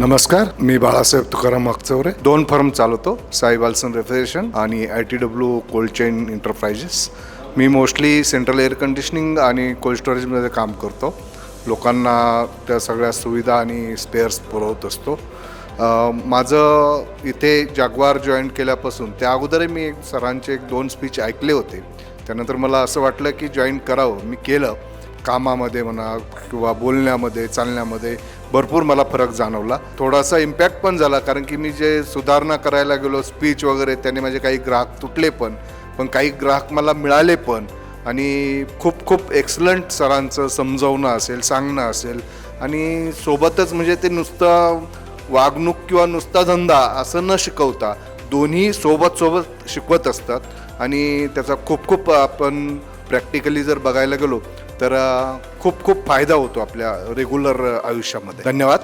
नमस्कार मी बाळासाहेब तुकाराम मागचवरे. दोन फर्म चालवतो साई वाल्सन रेफ्रिजरेशन आणि I T W cold chain enterprises me mostly central air conditioning आणि कोल्ड स्टोरेजमध्ये काम करतो. लोकांना त्या सगळ्या सुविधा आणि स्पेअर्स पुरवत असतो. माझं इथे जागवार जॉईन केल्यापासून त्या अगोदरही मी एक सरांचे एक दोन स्पीच ऐकले होते. त्यानंतर मला असं वाटलं की जॉईन करावं. मी केलं. कामामध्ये म्हणा किंवा बोलण्यामध्ये चालण्यामध्ये भरपूर मला फरक जाणवला. थोडासा इम्पॅक्ट पण झाला कारण की मी जे सुधारणा करायला गेलो स्पीच वगैरे त्याने माझे काही ग्राहक तुटले पण पण काही ग्राहक मला मिळाले पण. आणि खूप खूप एक्सलंट सरांचं समजवणं असेल सांगणं असेल. आणि सोबतच म्हणजे ते नुसतं वागणूक किंवा नुसता धंदा असं न शिकवता दोन्ही सोबत सोबत शिकवत असतात. आणि त्याचा खूप खूप आपण प्रॅक्टिकली जर बघायला गेलो तर खूप खूप फायदा होतो आपल्या रेग्युलर आयुष्यामध्ये. धन्यवाद.